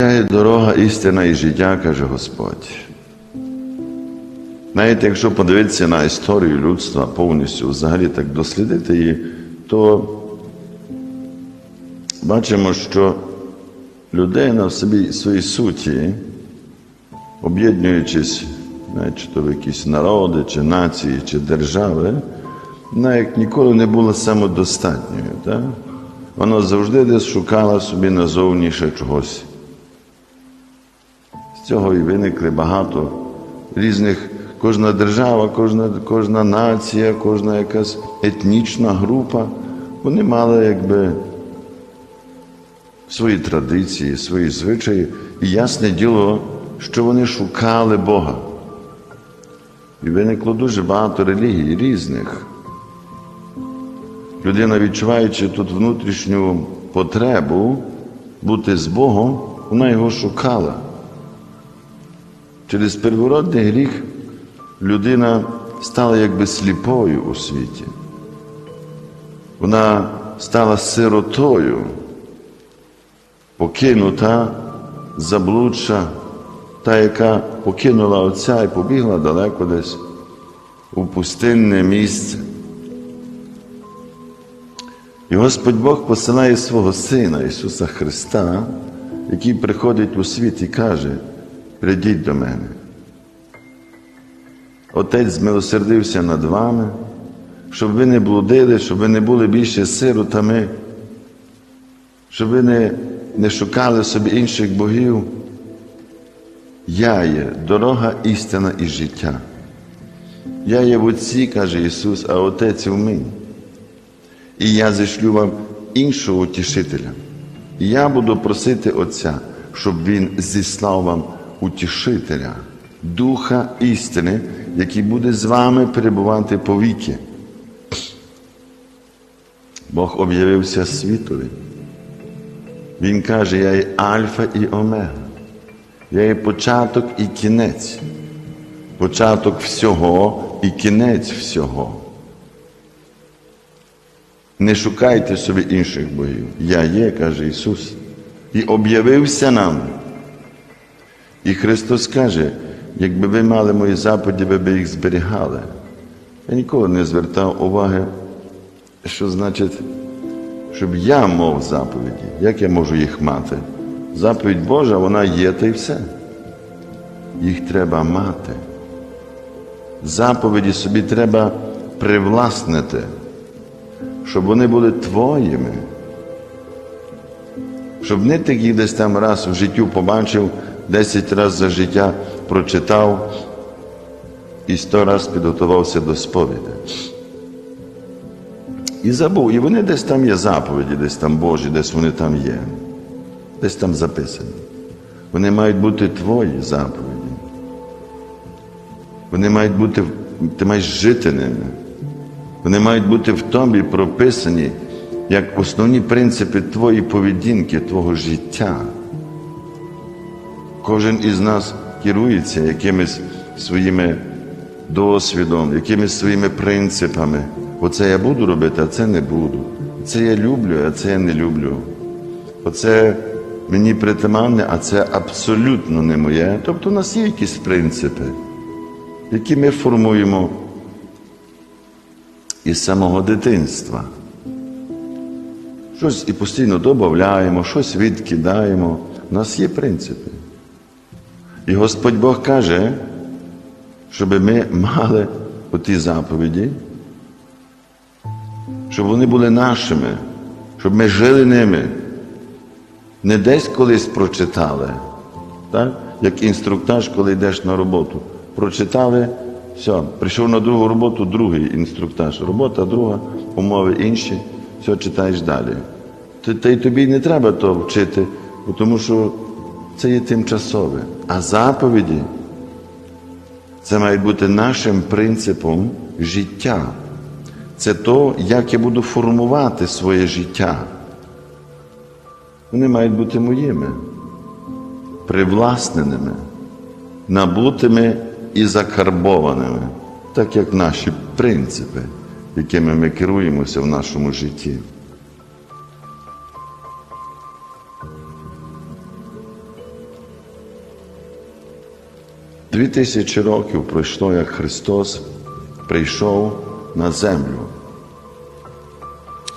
Я є дорога, істина і життя, каже Господь. Знаєте, якщо подивитися на історію людства повністю, взагалі так дослідити її, то бачимо, що людина в собі своїй суті, об'єднуючись, чи то в якісь народи, чи нації, чи держави, як ніколи не була самодостатньою. Так? Вона завжди десь шукала собі назовні ще чогось. Цього і виникли багато різних, кожна держава, кожна, кожна нація, кожна якась етнічна група, вони мали якби свої традиції, свої звичаї, і ясне діло, що вони шукали Бога. І виникло дуже багато релігій різних. Людина, відчуваючи тут внутрішню потребу бути з Богом, вона його шукала. Через первородний гріх людина стала якби сліпою у світі. Вона стала сиротою, покинута, заблудша, та, яка покинула Отця і побігла далеко десь у пустинне місце. І Господь Бог посилає свого Сина Ісуса Христа, який приходить у світ і каже, прийдіть до мене. Отець змилосердився над вами, щоб ви не блудили, щоб ви не були більше сиротами, щоб ви не, не шукали собі інших богів. Я є дорога, істина і життя. Я є в Отці, каже Ісус, а Отець у мені. І я зішлю вам іншого утішителя. І я буду просити Отця, щоб Він зіслав вам утішителя, Духа істини, який буде з вами перебувати повіки. Бог об'явився світові. Він каже, я є Альфа і Омега. Я є початок і кінець, початок всього і кінець всього. Не шукайте собі інших богів. Я є, каже Ісус, і об'явився нам. І Христос каже, якби ви мали мої заповіді, ви б їх зберігали. Я ніколи не звертав уваги, що значить, щоб я мав заповіді, як я можу їх мати. Заповідь Божа, вона є та й все. Їх треба мати. Заповіді собі треба привласнити, щоб вони були твоїми. Щоб не ти їх десь там раз в життю побачив, десять разів за життя прочитав і сто раз підготувався до сповіді. І забув, і вони десь там є заповіді, десь там Божі, десь вони там є, десь там записані. Вони мають бути твої заповіді. Вони мають бути, ти маєш жити ними. Вони мають бути в тобі прописані як основні принципи твоєї поведінки, твого життя. Кожен із нас керується якимись своїми досвідом, якимись своїми принципами. Оце я буду робити, а це не буду. Це я люблю, а це я не люблю. Оце мені притаманне, а це абсолютно не моє. Тобто у нас є якісь принципи, які ми формуємо із самого дитинства. Щось і постійно додаємо, щось відкидаємо. У нас є принципи. І Господь Бог каже, щоб ми мали оті заповіді, щоб вони були нашими, щоб ми жили ними. Не десь колись прочитали, так? як інструктаж, коли йдеш на роботу. Прочитали, все, прийшов на другу роботу, другий інструктаж. Робота друга, умови інші, все читаєш далі. Та й тобі не треба то вчити, тому що це є тимчасове. А заповіді це має бути нашим принципом життя. Це то, як я буду формувати своє життя. Вони мають бути моїми, привласненими, набутими і закарбованими, так як наші принципи, якими ми керуємося в нашому житті. Дві тисячі років пройшло, як Христос прийшов на землю,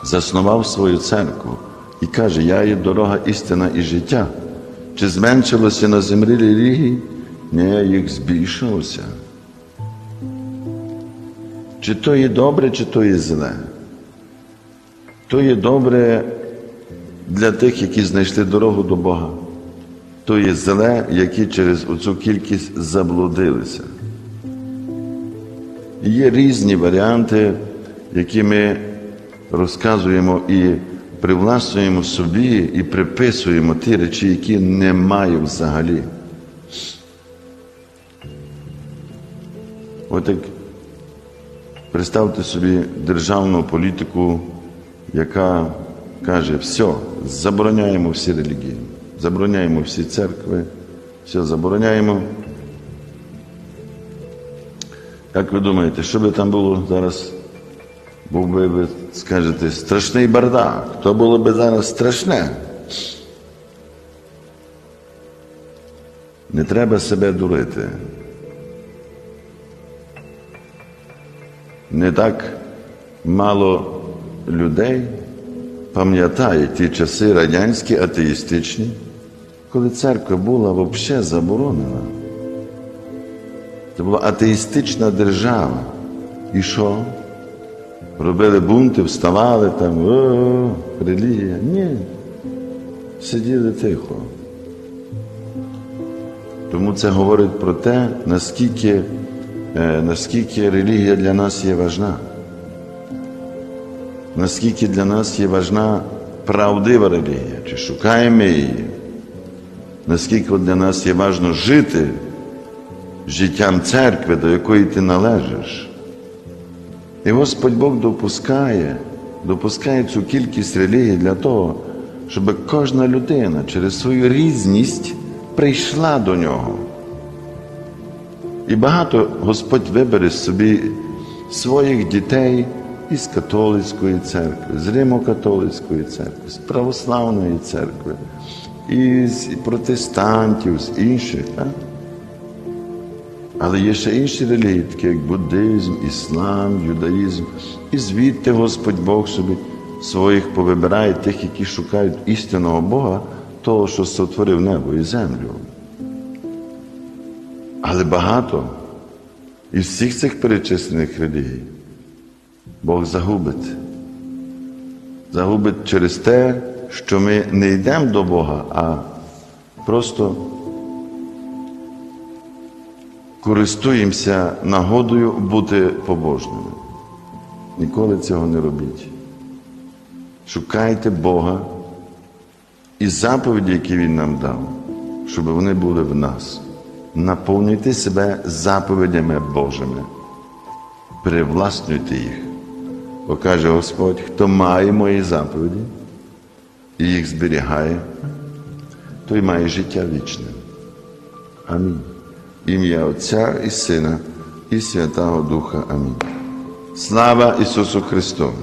заснував свою церкву і каже, я є дорога, істина і життя. Чи зменшилося на землі релігій? Ні, їх збільшилося. Чи то є добре, чи то є зле? То є добре для тих, які знайшли дорогу до Бога. То є зле, які через оцю кількість заблудилися. Є різні варіанти, які ми розказуємо і привласнюємо собі, і приписуємо ті речі, які немає взагалі. Отак представте собі державну політику, яка каже, все, забороняємо всі релігії, забороняємо всі церкви, все забороняємо. Як ви думаєте, що би там було зараз? Був би, ви скажете, страшний бардак. То було би зараз страшне. Не треба себе дурити. Не так мало людей пам'ятає ті часи радянські, атеїстичні, коли церква була взагалі заборонена. Це була атеїстична держава. І що? Робили бунти, вставали там, релігія. Ні. Сиділи тихо. Тому це говорить про те, наскільки, е, наскільки релігія для нас є важна. Наскільки для нас є важна правдива релігія, чи шукаємо її, наскільки для нас є важно жити життям церкви, до якої ти належиш. І Господь Бог допускає, допускає цю кількість релігій для того, щоб кожна людина через свою різність прийшла до нього. І багато Господь вибере собі своїх дітей із католицької церкви, з Римо-католицької церкви, з православної церкви, із протестантів, з інших. Так? Але є ще інші релігії, такі як буддизм, іслам, юдаїзм. І звідти Господь Бог собі своїх повибирає тих, які шукають істинного Бога, того, що сотворив небо і землю. Але багато із всіх цих перечислених релігій Бог загубить. Загубить через те, що ми не йдемо до Бога, а просто користуємося нагодою бути побожними. Ніколи цього не робіть. Шукайте Бога і заповіді, які Він нам дав, щоб вони були в нас. Наповнюйте себе заповідями Божими, привласнюйте їх. Бо каже Господь, хто має мої заповіді і їх зберігає, той має життя вічне. Амінь. Ім'я Отця і Сина, і Святого Духа. Амінь. Слава Ісусу Христу!